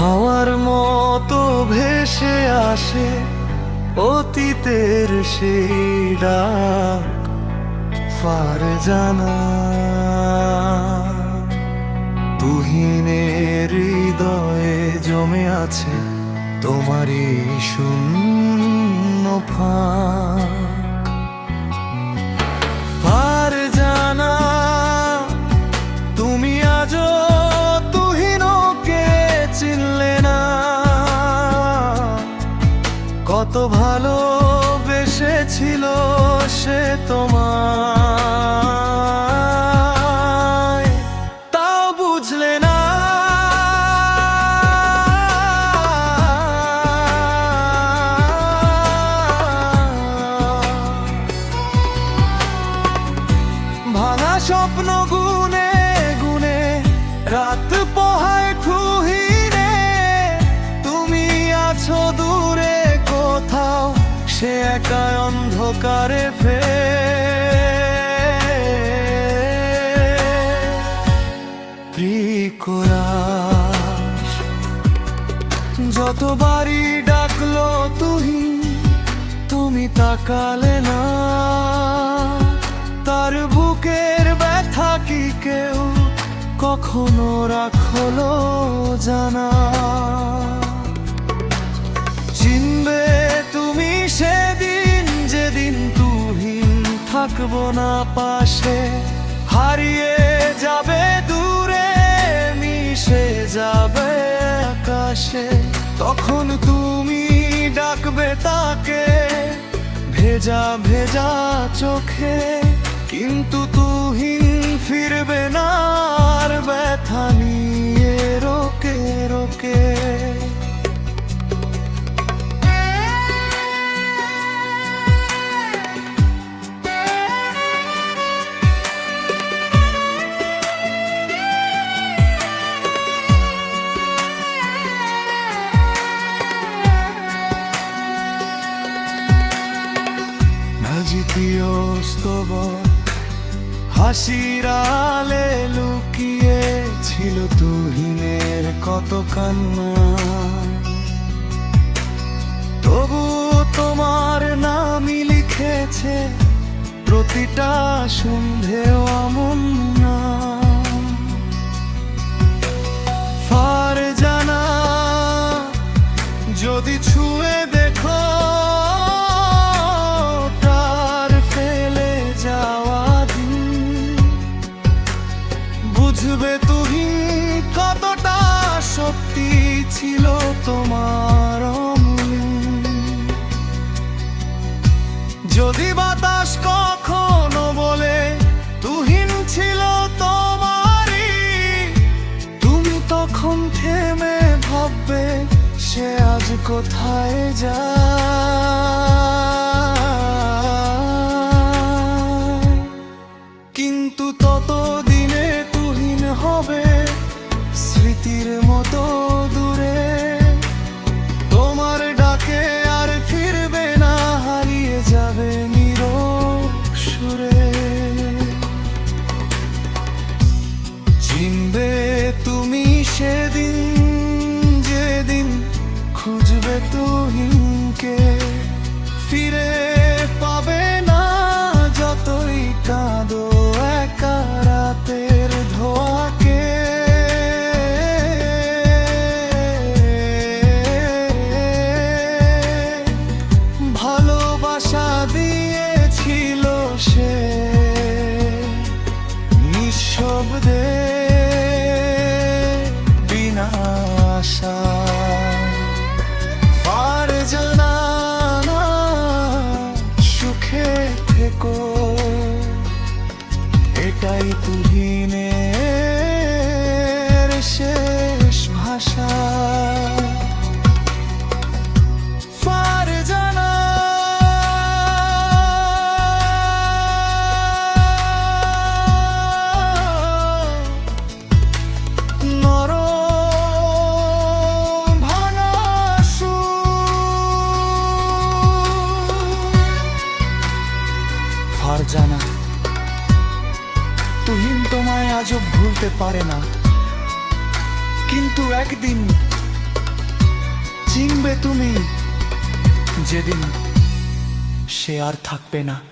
তোমার মতো ভেসে আসে অতীতের সেই ডাক ফার জানা তুহিনের হৃদয়ে জমে আছে তোমারই শূন্য ফাঁক। কত ভালো সে অন্ধকারে ফে প্রিকরাস যতবারই ডাকলো তুহি তুমি তাকালে না। তার বুকের ব্যথা কি কেউ কখনো রাখল জানা। থাকব না পাশে। হারিয়ে যাবে, দূরে মিশে যাবে আকাশে। তখন তুমি ডাকবে তাকে, ভেজা ভেজা চোখে। কিন্তু তুহিন স্তব হাসির আলে লুকিয়ে ছিল তুহিনের কত কান্না। তবু তোমার নামই লিখেছে প্রতিটা সন্ধেও আমন ফার জানা যদি ছুঁয়ে দেখো তোমার যদি বাতাস কখনো বলে, তুহিন ছিল তোমারই, তুমি তখন থেমে ভাববে, সে আজ কোথায় যায়? কিন্তু ততদিনে তুহিন হবে স্মৃতির মতো 또 힘께 আজও ভুলতে পারে না। কিন্তু একদিন চিনবে তুমি যেদিন সে আর থাকবে না।